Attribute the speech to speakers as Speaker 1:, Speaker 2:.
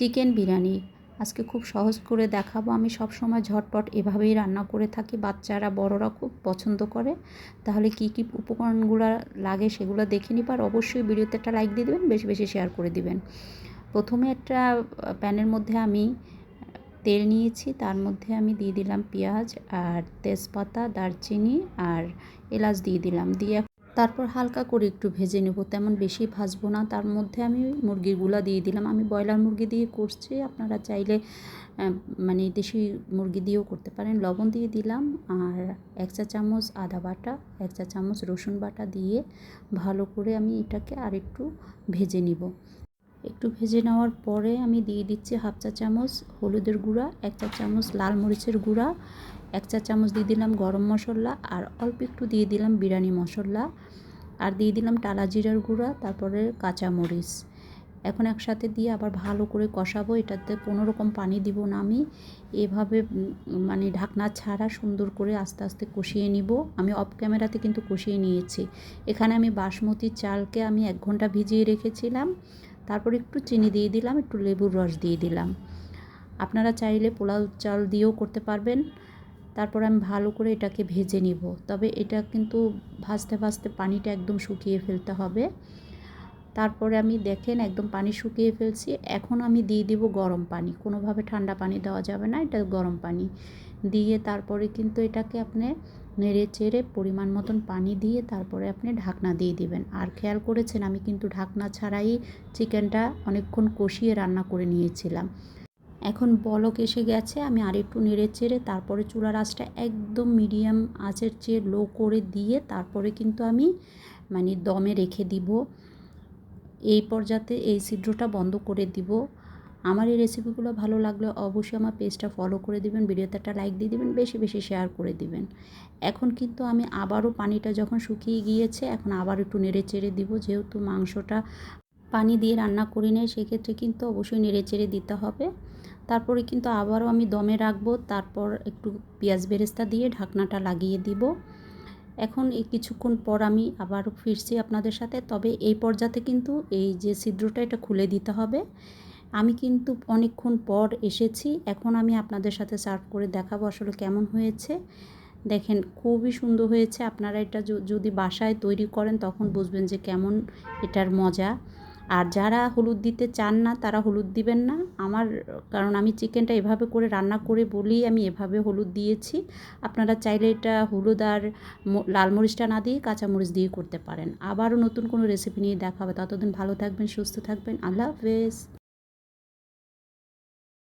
Speaker 1: Chicken biryani. আজকে খুব সহজ করে দেখাবো। আমি সব সময় ঝটপট এভাবেই রান্না করে থাকি। বাচ্চারা, বড়রা খুব পছন্দ করে। তাহলে কি কি উপকরণগুলো লাগে সেগুলো দেখে নিব। আর অবশ্যই ভিডিওতে একটা লাইক দিয়ে দেবেন, বেশি বেশি শেয়ার করে দিবেন। প্রথমে একটা প্যানের মধ্যে আমি তেল নিয়েছি। তার মধ্যে আমি দিয়ে দিলাম পেঁয়াজ আর তেজপাতা, দারচিনি আর এলাচ দিয়ে দিলাম। দিয়ে তারপর হালকা করে একটু ভেজে নেব, তেমন বেশি ভাজবো না। তার মধ্যে আমি মুরগিগুলো দিয়ে দিলাম। আমি ব্রয়লার মুরগি দিয়ে করছি, আপনারা চাইলে মানে দেশি মুরগি দিয়েও করতে পারেন। লবণ দিয়ে দিলাম আর এক চা চামচ আদা বাটা, এক চা চামচ রসুন বাটা দিয়ে ভালো করে আমি এটাকে আর একটু ভেজে নিব। একটু ভেজে নেওয়ার পরে আমি দিয়ে দিচ্ছি হাফ চা চামচ হলুদের গুঁড়া, এক চা চামচ লাল মরিচের গুঁড়া, এক চা চামচ দিয়ে দিলাম গরম মশলা আর অল্প একটু দিয়ে দিলাম বিরিয়ানি মশলা আর দিয়ে দিলাম টালা জিরার গুঁড়া, তারপরে কাঁচা মরিচ। এখন একসাথে দিয়ে আবার ভালো করে কষাবো, এটাতে কোনো রকম পানি দিব না আমি। এভাবে মানে ঢাকনা ছাড়া সুন্দর করে আস্তে আস্তে কষিয়ে নিব। আমি অফ ক্যামেরাতে কিন্তু কষিয়ে নিয়েছি। এখানে আমি বাসমতি চালকে আমি এক ঘণ্টা ভিজিয়ে রেখেছিলাম। তারপর একটু চিনি দিয়ে দিলাম, একটু লেবুর রস দিয়ে দিলাম। আপনারা চাইলে পোলাও চাল দিয়েও করতে পারবেন। তারপর আমি ভালো করে এটাকে ভেজে নিব। তবে এটা কিন্তু ভাজতে ভাজতে পানিটা একদম শুকিয়ে ফেলতে হবে। তারপরে আমি দেখেন একদম পানি শুকিয়ে ফেলছি। এখন আমি দিয়ে দিব গরম পানি। কোনোভাবে ঠান্ডা পানি দেওয়া যাবে না, এটা গরম পানি। দিয়ে তারপরে কিন্তু এটাকে আপনি নেড়ে চেড়ে পরিমাণ মতন পানি দিয়ে তারপরে আপনি ঢাকনা দিয়ে দিবেন। আর খেয়াল করেছেন, আমি কিন্তু ঢাকনা ছাড়াই চিকেনটা অনেকক্ষণ কষিয়ে রান্না করে নিয়েছিলাম। এখন বলক এসে গেছে, আমি আরেকটু নেড়ে চেড়ে তারপরে চুলার আঁচটা একদম মিডিয়াম আঁচের চেয়ে লো করে দিয়ে তারপরে কিন্তু আমি মানে দমে রেখে দিব। এই পর্যাতে এই ছিদ্রটা বন্ধ করে দিব। আমার এই রেসিপিগুলো ভালো লাগলে অবশ্যই আমার পেজটা ফলো করে দিবেন, ভিডিওতে একটা লাইক দিয়ে দিবেন, বেশি বেশি শেয়ার করে দিবেন। এখন কিন্তু আমি আবারও পানিটা যখন শুকিয়ে গিয়েছে, এখন আবার একটু নেড়ে চেড়ে দিব। যেহেতু মাংসটা পানি দিয়ে রান্না করি নেই, সেক্ষেত্রে কিন্তু অবশ্যই নেড়ে চেড়ে দিতে হবে। তারপরে কিন্তু আবারও আমি দমে রাখব, তারপর একটু পেঁয়াজ বেরেস্তা দিয়ে ঢাকনাটা লাগিয়ে দিব। এখন এই কিছুক্ষণ পর আমি আবার ফিরছি আপনাদের সাথে। তবে এই পর্যাতে কিন্তু এই যে ছিদ্রটা, এটা খুলে দিতে হবে। আমি কিন্তু অনেকক্ষণ পর এসেছি। এখন আমি আপনাদের সাথে সার্ভ করে দেখাবো আসলে কেমন হয়েছে। দেখেন, খুবই সুন্দর হয়েছে। আপনারা এটা যদি বাসায় তৈরি করেন, তখন বুঝবেন যে কেমন এটার মজা। আর যারা হলুদ দিতে চান না, তারা হলুদ দিবেন না। আমার, কারণ আমি চিকেনটা এভাবে করে রান্না করে বলি আমি এভাবে হলুদ দিয়েছি। আপনারা চাইলে এটা হলুদ আর লাল মরিচটা না দিয়ে কাঁচামরিচ দিয়ে করতে পারেন। আবারও নতুন কোনো রেসিপি নিয়ে দেখা হবে। ততদিন ভালো থাকবেন, সুস্থ থাকবেন। আল্লাহ হাফেজ।